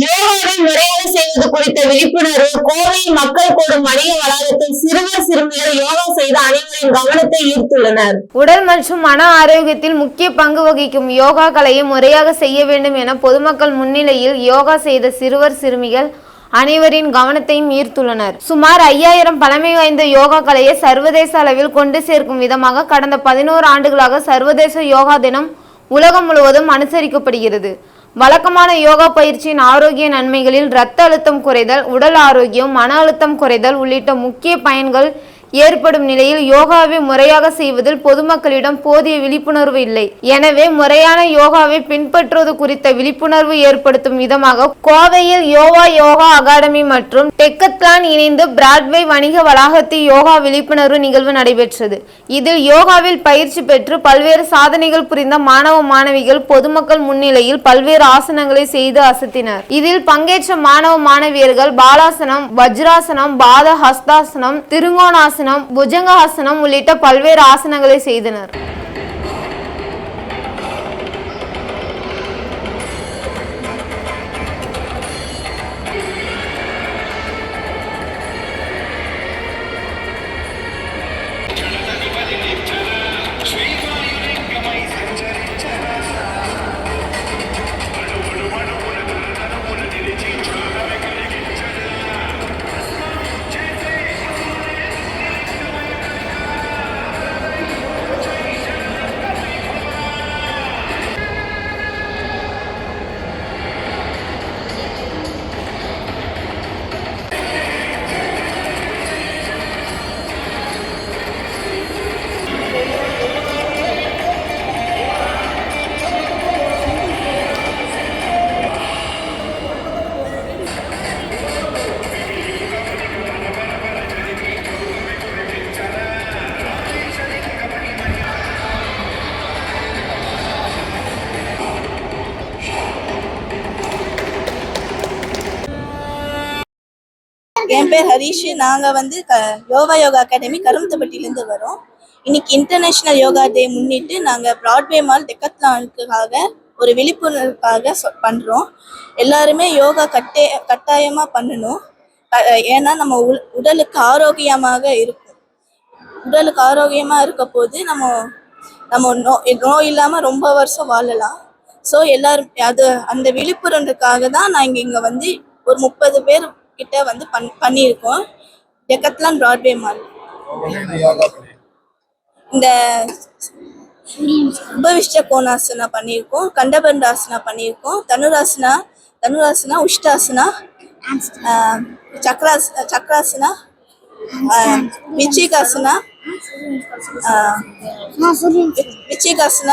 யோகாவை நிறைவு செய்வது குறித்த விழிப்புணர்வு கோவை மக்கள் கூடும் வணிக வளாகத்தில் சிறுவர் சிறுமியர் யோகா செய்த அனைவரின் கவனத்தை ஈர்த்துள்ளனர். உடல் மற்றும் மன ஆரோக்கியத்தில் முக்கிய பங்கு வகிக்கும் யோகா கலையை முறையாக செய்ய வேண்டும் என பொதுமக்கள் முன்னிலையில் யோகா செய்த சிறுவர் சிறுமிகள் அனைவரின் கவனத்தையும் ஈர்த்துள்ளனர். சுமார் ஐயாயிரம் பழமை வாய்ந்த யோகா கலையை சர்வதேச அளவில் கொண்டு சேர்க்கும் விதமாக கடந்த பதினோரு ஆண்டுகளாக சர்வதேச யோகா தினம் உலகம் முழுவதும் அனுசரிக்கப்படுகிறது. வழக்கமான யோகா பயிற்சியின் ஆரோக்கிய நன்மைகளில் இரத்த அழுத்தம் குறைதல் உடல் ஆரோக்கியம் மன அழுத்தம் குறைதல் உள்ளிட்ட முக்கிய பயன்கள் ஏற்படும் நிலையில் யோகாவை முறையாக செய்வதில் பொதுமக்களிடம் போதிய விழிப்புணர்வு இல்லை. எனவே முறையான யோகாவை பின்பற்றுவது குறித்த விழிப்புணர்வு ஏற்படுத்தும் விதமாக கோவையில் யோகா யோகா அகாடமி மற்றும் டெக்கத்லான் இணைந்து பிராட்வே வணிக வளாகத்தில் யோகா விழிப்புணர்வு நிகழ்வு நடைபெற்றது. இதில் யோகாவில் பயிற்சி பெற்று பல்வேறு சாதனைகள் புரிந்த மாணவ மாணவிகள் பொதுமக்கள் முன்னிலையில் பல்வேறு ஆசனங்களை செய்து அசத்தினர். இதில் பங்கேற்ற மாணவ மாணவியர்கள் பாலாசனம் வஜ்ராசனம் பாத ஹஸ்தாசனம் திருங்கோணாசனம் புஜங்காசனம் உள்ளிட்ட பல்வேறு ஆசனங்களை செய்தனர். என் பேர் ஹரிஷ். நாங்கள் வந்து க யோகா யோகா அகாடமி கருமத்தப்பட்டியிலேருந்து வரோம். இன்னைக்கு இன்டர்நேஷ்னல் யோகா டே முன்னிட்டு நாங்கள் ப்ராட்வே மால் டெக்கத்லானுக்காக ஒரு விழிப்புணர்வுக்காக சொ பண்ணுறோம் எல்லாருமே யோகா கட்டே கட்டாயமாக பண்ணணும். ஏன்னா நம்ம உ- உடலுக்கு ஆரோக்கியமாக இருக்கும். உடலுக்கு ஆரோக்கியமாக இருக்க போது நம்ம நம்ம நோ நோய் இல்லாமல் ரொம்ப வருஷம் வாழலாம். ஸோ எல்லாரும் அது அந்த விழிப்புணர்வுக்காக தான் நான் இங்கே இங்கே வந்து ஒரு முப்பது பேர் கிட்ட வந்து பண் பண்ணியிருக்கோம். டெக்கத்லான் ப்ராட்வே மால் இந்த உபவிஷ்ட கோணாசனா பண்ணியிருக்கோம் கண்டபண்டாசனா பண்ணியிருக்கோம் தனுராசனா தனுராசனா உஷ்டாசனா சக்ராஸ் சக்ராசனா விச்சிகாசனா விச்சிகாசனா